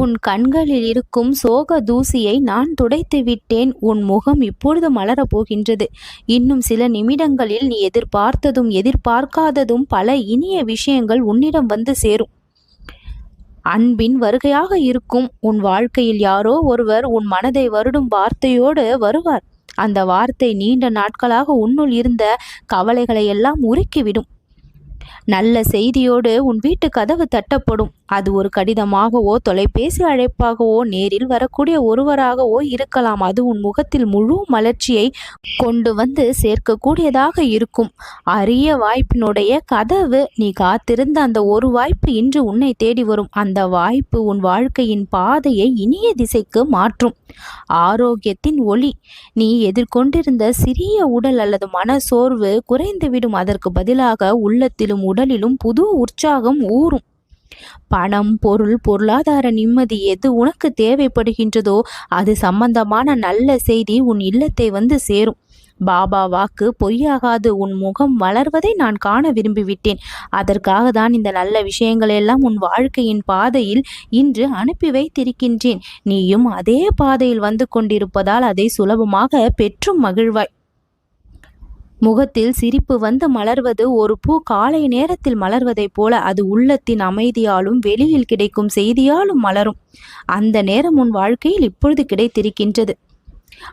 உன் கண்களில் இருக்கும் சோக தூசியை நான் துடைத்து விட்டேன். உன் முகம் இப்பொழுது மலரப் போகின்றது இன்னும் சில நிமிடங்களில் நீ எதிர்பார்த்ததும் எதிர்பார்க்காததும் பல இனிய விஷயங்கள் உன்னிடம் வந்து சேரும். அன்பின் வருகையாக இருக்கும். உன் வாழ்க்கையில் யாரோ ஒருவர் உன் மனதை வருடும் வார்த்தையோடு வருவார். அந்த வார்த்தை நீண்ட நாட்களாக உன்னுள் இருந்த கவலைகளை எல்லாம் உருக்கிவிடும். நல்ல செய்தியோடு உன் வீட்டு கதவு தட்டப்படும். அது ஒரு கடிதமாகவோ தொலைபேசி அழைப்பாகவோ நேரில் வரக்கூடிய ஒருவராகவோ இருக்கலாம். அது உன் முகத்தில் முழு மலர்ச்சியை கொண்டு வந்து சேர்க்கக்கூடியதாக இருக்கும். அரிய வாய்ப்பினுடைய கதவு நீ காத்திருந்த அந்த ஒரு வாய்ப்பு இன்று உன்னை தேடி வரும். அந்த வாய்ப்பு உன் வாழ்க்கையின் பாதையை இனிய திசைக்கு மாற்றும். ஆரோக்கியத்தின் ஒளி. நீ எதிர்கொண்டிருந்த சிறிய உடல் அல்லது மன சோர்வு குறைந்துவிடும். அதற்கு பதிலாக உள்ளத்திலும் உடலிலும் புது உற்சாகம் ஊறும். பணம் பொருள் பொருளாதார நிம்மதி எது உனக்கு தேவைப்படுகின்றதோ அது சம்பந்தமான நல்ல செய்தி உன் இல்லத்தை வந்து சேரும். பாபா வாக்கு பொய்யாகாது உன் முகம் வளர்வதை நான் காண விரும்பிவிட்டேன். அதற்காக தான் இந்த நல்ல விஷயங்கள் எல்லாம் உன் வாழ்க்கையின் பாதையில் இன்று அனுப்பி வைத்திருக்கின்றேன். நீயும் அதே பாதையில் வந்து கொண்டிருப்பதால் அதை சுலபமாக பெற்றும் மகிழ்வாய். முகத்தில் சிரிப்பு வந்து மலர்வது ஒரு பூ காலை நேரத்தில் மலர்வதைப் போல அது உள்ளத்தின் அமைதியாலும் வெளியில் கிடைக்கும் செய்தியாலும் மலரும். அந்த நேரம் உன் வாழ்க்கையில் இப்பொழுது கிடைத்திருக்கின்றது.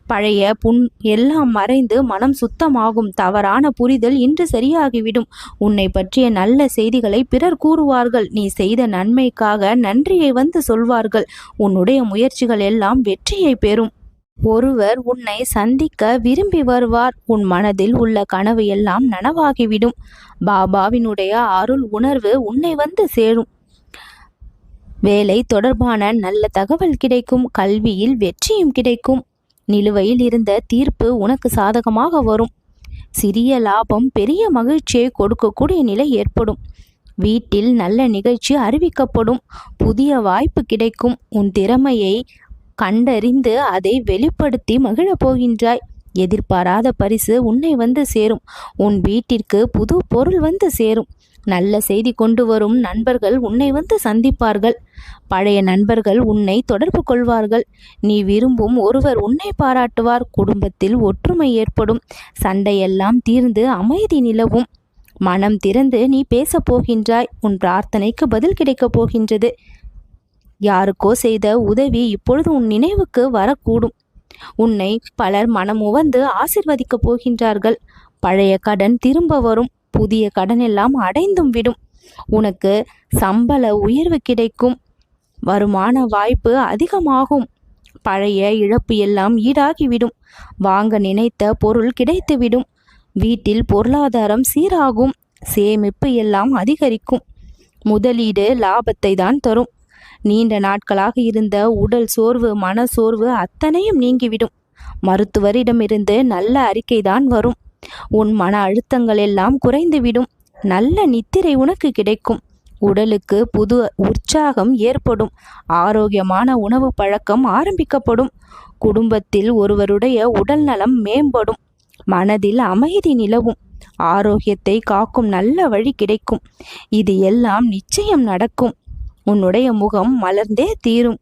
பழைய புண் எல்லாம் மறைந்து மனம் சுத்தமாகும். தவறான புரிதல் இன்று சரியாகிவிடும். உன்னை பற்றிய நல்ல செய்திகளை பிறர் கூறுவார்கள். நீ செய்த நன்மைக்காக நன்றியை வந்து சொல்வார்கள். உன்னுடைய முயற்சிகள் எல்லாம் வெற்றியை பெறும். ஒருவர் உன்னை சந்திக்க விரும்பி வருவார். உன் மனதில் உள்ள கனவு எல்லாம் நனவாகிவிடும். பாபாவினுடைய அருள் உணர்வு உன்னை வந்து சேரும். வேலை தொடர்பான நல்ல தகவல் கிடைக்கும். கல்வியில் வெற்றியும் கிடைக்கும். நிலுவையில் இருந்த தீர்ப்பு உனக்கு சாதகமாக வரும். சிறிய லாபம் பெரிய மகிழ்ச்சியை கொடுக்கக்கூடிய நிலை ஏற்படும். வீட்டில் நல்ல நிகழ்ச்சி அறிவிக்கப்படும். புதிய வாய்ப்பு கிடைக்கும். உன் திறமையை கண்டறிந்து அதை வெளிப்படுத்தி மகிழப் போகின்றாய். எதிர்பாராத பரிசு உன்னை வந்து சேரும். உன் வீட்டிற்கு புது பொருள் வந்து சேரும். நல்ல செய்தி கொண்டு வரும் நண்பர்கள் உன்னை வந்து சந்திப்பார்கள். பழைய நண்பர்கள் உன்னை தொடர்பு கொள்வார்கள். நீ விரும்பும் ஒருவர் உன்னை பாராட்டுவார். குடும்பத்தில் ஒற்றுமை ஏற்படும். சண்டையெல்லாம் தீர்ந்து அமைதி நிலவும். மனம் திறந்து நீ பேசப் போகின்றாய். உன் பிரார்த்தனைக்கு பதில் கிடைக்கப் போகின்றது. யாருக்கோ செய்த உதவி இப்பொழுது உன் நினைவுக்கு வரக்கூடும். உன்னை பலர் மனமுவந்து ஆசிர்வதிக்கப் போகின்றார்கள். பழைய கடன் திரும்ப வரும். புதிய கடன் எல்லாம் அடைந்தும் விடும். உனக்கு சம்பள உயர்வு கிடைக்கும். வருமான வாய்ப்பு அதிகமாகும். பழைய இழப்பு எல்லாம் ஈடாகிவிடும். வாங்க நினைத்த பொருள் கிடைத்துவிடும். வீட்டில் பொருளாதாரம் சீராகும். சேமிப்பு எல்லாம் அதிகரிக்கும். முதலீடு லாபத்தை தான் தரும். நீண்ட நாட்களாக இருந்த உடல் சோர்வு மன சோர்வு அத்தனையும் நீங்கிவிடும். மருத்துவரிடமிருந்து நல்ல அறிக்கைதான் வரும். உன் மன அழுத்தங்கள் எல்லாம் குறைந்துவிடும். நல்ல நித்திரை உனக்கு கிடைக்கும். உடலுக்கு புது உற்சாகம் ஏற்படும். ஆரோக்கியமான உணவு பழக்கம் ஆரம்பிக்கப்படும். குடும்பத்தில் ஒருவருடைய உடல் நலம் மேம்படும். மனதில் அமைதி நிலவும். ஆரோக்கியத்தை காக்கும் நல்ல வழி கிடைக்கும். இது எல்லாம் நிச்சயம் நடக்கும். உன்னுடைய முகம் மலர்ந்தே தீரும்.